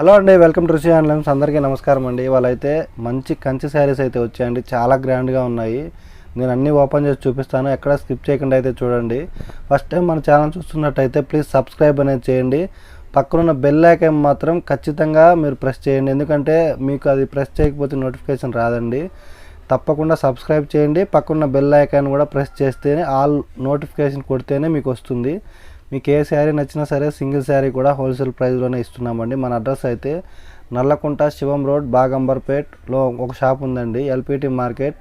Hello అండి welcome to and onlines అందరికీ నమస్కారం అండి. వాళ్ళైతే మంచి కంచి శారీస్ అయితే వచ్చాయండి. చాలా గ్రాండ్గా ఉన్నాయి. నేను అన్నీ ఓపెన్ చేసి చూపిస్తాను. ఎక్కడ స్కిప్ చేయకుండా అయితే చూడండి. ఫస్ట్ టైం మన ఛానల్ చూస్తున్నట్టయితే ప్లీజ్ సబ్స్క్రైబ్ అనేది చేయండి. పక్కనున్న బెల్ ఐకాన్ మాత్రం ఖచ్చితంగా మీరు ప్రెస్ చేయండి. ఎందుకంటే మీకు అది ప్రెస్ చేయకపోతే నోటిఫికేషన్ రాదండి. తప్పకుండా సబ్స్క్రైబ్ చేయండి. పక్కన బెల్ ఐకాన్ కూడా ప్రెస్ చేస్తేనే ఆల్ నోటిఫికేషన్ కొడితేనే మీకు వస్తుంది. మీకు ఏ శారీ నచ్చినా సరే సింగిల్ శారీ కూడా హోల్సేల్ ప్రైస్లోనే ఇస్తున్నామండి. మన అడ్రస్ అయితే నల్లకుంట శివం రోడ్ బాగంబర్పేట్లో ఒక షాప్ ఉందండి. LPT market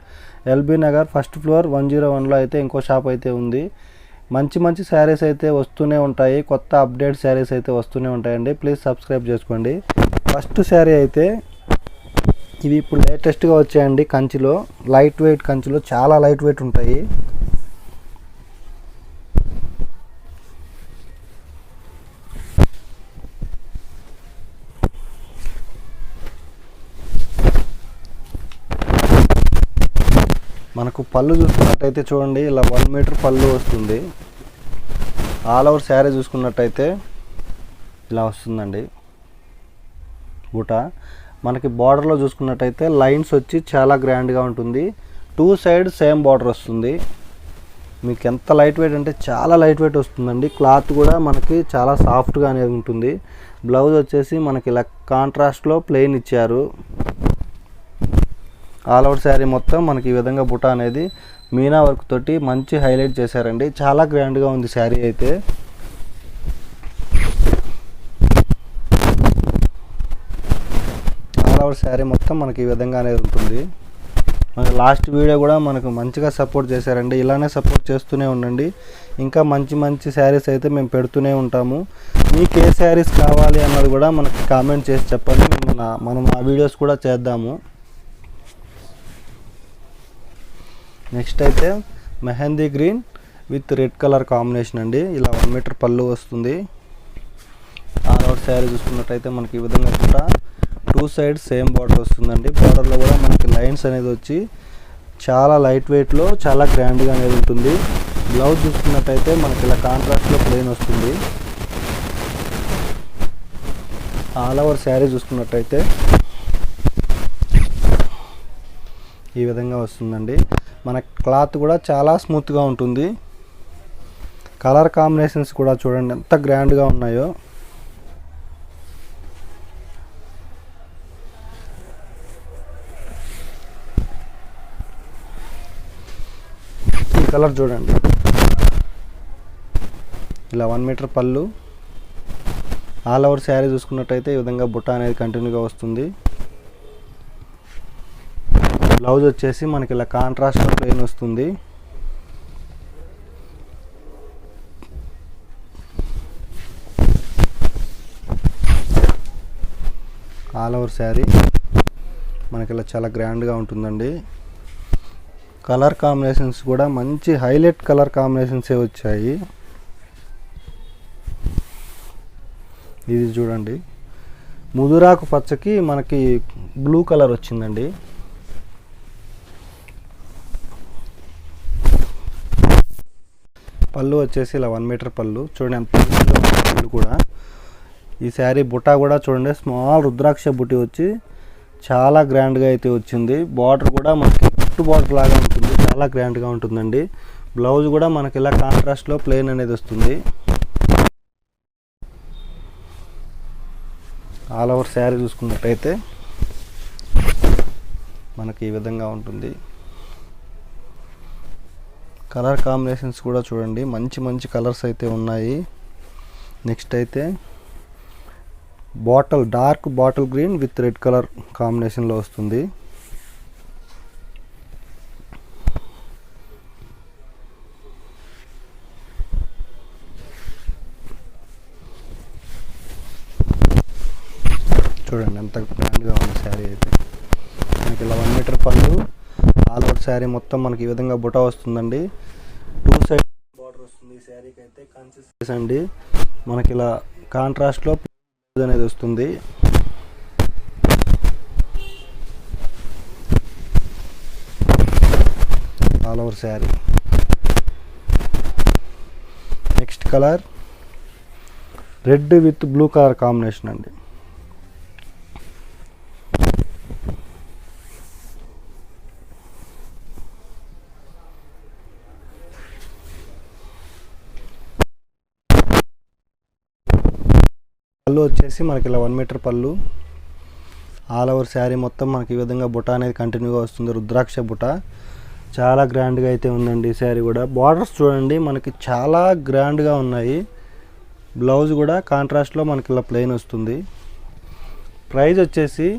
LB Nagar first floor one zero వన్లో అయితే ఇంకో షాప్ అయితే ఉంది. మంచి మంచి శారీస్ అయితే వస్తూనే ఉంటాయి. కొత్త అప్డేట్ శారీస్ అయితే వస్తూనే ఉంటాయండి. ప్లీజ్ సబ్స్క్రైబ్ చేసుకోండి. ఫస్ట్ శారీ అయితే ఇవి ఇప్పుడు లేటెస్ట్గా వచ్చాయండి కంచిలో. లైట్ వెయిట్ కంచిలో చాలా లైట్ వెయిట్ ఉంటాయి. మనకు పళ్ళు చూసుకున్నట్టయితే చూడండి ఇలా వన్ మీటర్ పళ్ళు వస్తుంది. ఆల్ ఓవర్ శారీ చూసుకున్నట్టయితే ఇలా వస్తుందండి. బూట. మనకి బార్డర్లో చూసుకున్నట్టయితే లైన్స్ వచ్చి చాలా గ్రాండ్గా ఉంటుంది. టూ సైడ్ సేమ్ బార్డర్ వస్తుంది. మీకు ఎంత లైట్ వెయిట్ అంటే చాలా లైట్ వెయిట్ వస్తుందండి. క్లాత్ కూడా మనకి చాలా సాఫ్ట్గా అనేది ఉంటుంది. బ్లౌజ్ వచ్చేసి మనకి ఇలా కాంట్రాస్ట్లో ప్లెయిన్ ఇచ్చారు. ఆల్ అవుట్ శారీ మొత్తం మనకి ఈ విధంగా బుట్ట అనేది మీనా వర్క్ తోటి మంచి హైలైట్ చేశారండి. చాలా గ్రాండ్గా ఉంది శారీ అయితే. ఆల్ అవుట్ శారీ మొత్తం మనకి ఈ విధంగా అనేది ఉంటుంది. మన లాస్ట్ వీడియో కూడా మనకు మంచిగా సపోర్ట్ చేశారండి. ఇలానే సపోర్ట్ చేస్తూనే ఉండండి. ఇంకా మంచి మంచి శారీస్ అయితే మేము పెడుతూనే ఉంటాము. మీకు ఏ శారీస్ కావాలి అన్నది కూడా మనకి కామెంట్ చేసి చెప్పండి. నా- మనం ఆ వీడియోస్ కూడా చేద్దాము. నెక్స్ట్ అయితే mehndi green with red colour combination అండి. ఇలా వన్ మీటర్ పళ్ళు వస్తుంది. ఆల్ అవుట్ శారీ చూసుకున్నట్టయితే మనకి ఈ విధంగా కూడా టూ సైడ్ సేమ్ బార్డర్ వస్తుందండి. బార్డర్లో కూడా మనకి లైన్స్ అనేది వచ్చి చాలా లైట్ వెయిట్లో చాలా గ్రాండ్గా అనేది ఉంటుంది. బ్లౌజ్ చూసుకున్నట్టయితే మనకి ఇలా కాంట్రాస్ట్లో ప్లెయిన్ వస్తుంది. ఆల్ ఓవర్ శారీ చూసుకున్నట్టయితే ఈ విధంగా వస్తుందండి. మన క్లాత్ కూడా చాలా స్మూత్గా ఉంటుంది. కలర్ కాంబినేషన్స్ కూడా చూడండి ఎంత గ్రాండ్గా ఉన్నాయో. ఈ కలర్ చూడండి. ఇలా వన్ మీటర్ పళ్ళు. ఆల్ ఓవర్ శారీ చూసుకున్నట్టయితే ఈ విధంగా బుట్ట అనేది కంటిన్యూగా వస్తుంది. బ్లౌజ్ వచ్చేసి మనకి ఇలా కాంట్రాస్ట్ ప్లెయిన్ వస్తుంది. ఆల్ ఓవర్ శారీ మనకి ఇలా చాలా గ్రాండ్గా ఉంటుందండి. కలర్ కాంబినేషన్స్ కూడా మంచి హైలైట్ కలర్ కాంబినేషన్సే వచ్చాయి. ఇది చూడండి. ముదురాకు పచ్చకి మనకి బ్లూ కలర్ వచ్చిందండి. పళ్ళు వచ్చేసి ఇలా వన్ మీటర్ పళ్ళు. చూడండి ఎంత పళ్ళు కూడా. ఈ శారీ బుట్ట కూడా చూడండి స్మాల్ రుద్రాక్ష బుట్టి వచ్చి చాలా గ్రాండ్గా అయితే వచ్చింది. బార్డర్ కూడా మనకి పుట్టు బార్డర్ లాగా ఉంటుంది చాలా గ్రాండ్గా ఉంటుందండి. బ్లౌజ్ కూడా మనకి ఇలా కాంట్రాస్ట్లో ప్లెయిన్ అనేది వస్తుంది. ఆల్ ఓవర్ శారీ చూసుకున్నట్టయితే మనకి ఈ విధంగా ఉంటుంది. కలర్ కాంబినేషన్స్ కూడా చూడండి. మంచి మంచి కలర్స్ అయితే ఉన్నాయి. నెక్స్ట్ అయితే bottle dark bottle green with red colour కాంబినేషన్లో వస్తుంది. చూడండి ఎంత గ్రాండ్గా ఉంది శారీ అయితే. మనకి ఇలా వన్ మీటర్ పళ్ళు ఆల్ అవుట్ శారీ మొత్తం మనకి ఈ విధంగా బుట్ట వస్తుందండి టూ సైడ్ బార్డర్ వస్తుంది ఈ శారీకి అయితే కాన్సిస్ అండి మనకి ఇలా కాంట్రాస్ట్లో అనేది వస్తుంది. All over sari next colour red with blue colour combination అండి. పళ్ళు వచ్చేసి మనకి ఇలా వన్ మీటర్ పళ్ళు. ఆల్ ఓవర్ శారీ మొత్తం మనకి ఈ విధంగా బుట అనేది కంటిన్యూగా వస్తుంది. రుద్రాక్ష బుట. చాలా గ్రాండ్గా అయితే ఉందండి ఈ శారీ కూడా. బార్డర్స్ చూడండి మనకి చాలా గ్రాండ్గా ఉన్నాయి. బ్లౌజ్ కూడా కాంట్రాస్ట్లో మనకి ఇలా ప్లెయిన్ వస్తుంది. ప్రైజ్ వచ్చేసి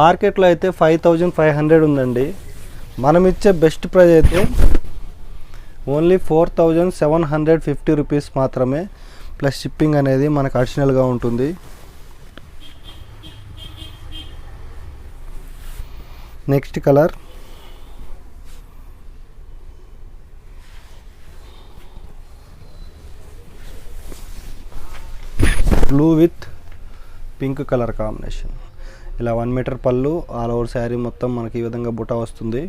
మార్కెట్లో అయితే ఫైవ్ థౌజండ్ ఫైవ్ హండ్రెడ్ ఉందండి. మనం ఇచ్చే బెస్ట్ ప్రైస్ అయితే only four thousand seven hundred fifty rupees మాత్రమే. ప్లస్ షిప్పింగ్ అనేది మనకు అడిషనల్గా ఉంటుంది. Next colour. Blue with pink colour combination. ఇలా వన్ మీటర్ పళ్ళు ఆల్ ఓవర్ శారీ మొత్తం మనకి ఈ విధంగా బుట్ట వస్తుంది.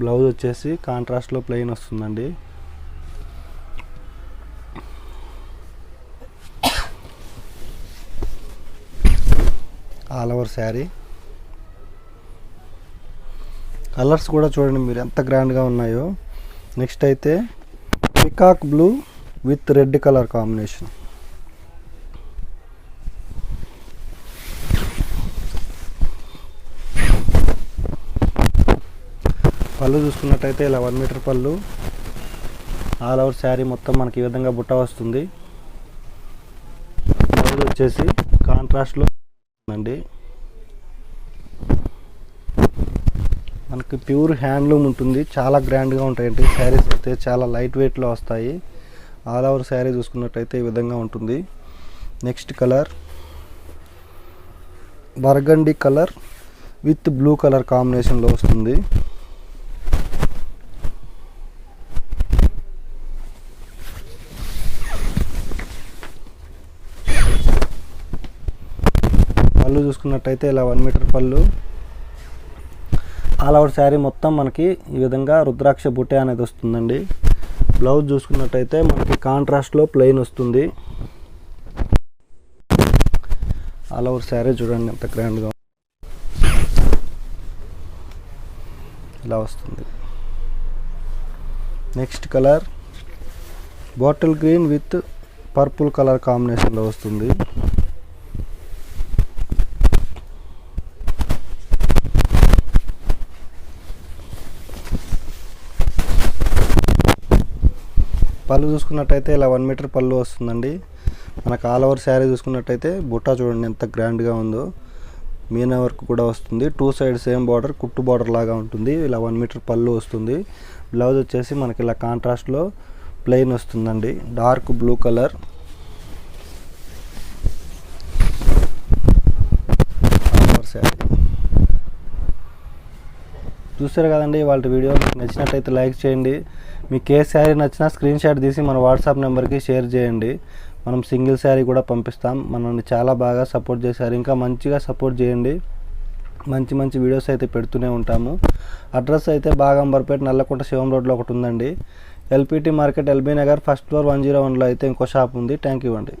బ్లౌజ్ వచ్చేసి కాంట్రాస్ట్లో ప్లెయిన్ వస్తుందండి. All over sari. కలర్స్ కూడా చూడండి మీరు ఎంత గ్రాండ్గా ఉన్నాయో. నెక్స్ట్ అయితే peacock blue with red colour combination. పళ్ళు చూసుకున్నట్టయితే ఇలా వన్ మీటర్ పళ్ళు. ఆల్ ఓవర్ శారీ మొత్తం మనకి ఈ విధంగా బుట్ట వస్తుంది. వచ్చేసి కాంట్రాస్ట్లో అండి. మనకి ప్యూర్ హ్యాండ్లూమ్ ఉంటుంది. చాలా గ్రాండ్గా ఉంటాయండి. శారీస్ అయితే చాలా లైట్ వెయిట్లో వస్తాయి. ఆల్ ఓవర్ శారీ చూసుకున్నట్టయితే ఈ విధంగా ఉంటుంది. Next colour. Burgundy colour with blue colour కాంబినేషన్లో వస్తుంది పళ్ళు చూసుకున్నట్టయితే ఇలా వన్ మీటర్ పళ్ళు. ఆల్ ఓవర్ శారీ మొత్తం మనకి ఈ విధంగా రుద్రాక్ష బుట్టే అనేది వస్తుందండి. బ్లౌజ్ చూసుకున్నట్టయితే మనకి కాంట్రాస్ట్లో ప్లెయిన్ వస్తుంది. ఆల్ ఓవర్ శారీ చూడండి ఎంత గ్రాండ్గా ఇలా వస్తుంది. Next colour bottle green with purple colour కాంబినేషన్లో వస్తుంది. పళ్ళు చూసుకున్నట్టయితే ఇలా వన్ మీటర్ పళ్ళు వస్తుందండి. మనకు ఆల్ ఓవర్ శారీ చూసుకున్నట్టయితే బుట్టా చూడండి ఎంత గ్రాండ్గా ఉందో. మీనా వర్క్ కూడా వస్తుంది. టూ సైడ్ సేమ్ బార్డర్ కుట్టు బార్డర్ లాగా ఉంటుంది. ఇలా వన్ మీటర్ పళ్ళు వస్తుంది. బ్లౌజ్ వచ్చేసి మనకి ఇలా కాంట్రాస్ట్లో ప్లెయిన్ వస్తుందండి. Dark blue colour sari. చూసారు కదండి వాళ్ళ వీడియో. నచ్చినట్టయితే లైక్ చేయండి. మీకు ఏ శారీ నచ్చినా స్క్రీన్ షాట్ తీసి మన వాట్సాప్ నెంబర్కి షేర్ చేయండి. మనం సింగిల్ శారీ కూడా పంపిస్తాం. మనల్ని చాలా బాగా సపోర్ట్ చేశారు. ఇంకా మంచిగా సపోర్ట్ చేయండి. మంచి మంచి వీడియోస్ అయితే పెడుతూనే ఉంటాము. అడ్రస్ అయితే బాగంబర్పేట నల్లకుంట శివం రోడ్లో ఒకటి ఉందండి. LPT market LB Nagar first floor one zero వన్లో అయితే ఇంకో షాప్ ఉంది. థ్యాంక్ యూ అండి.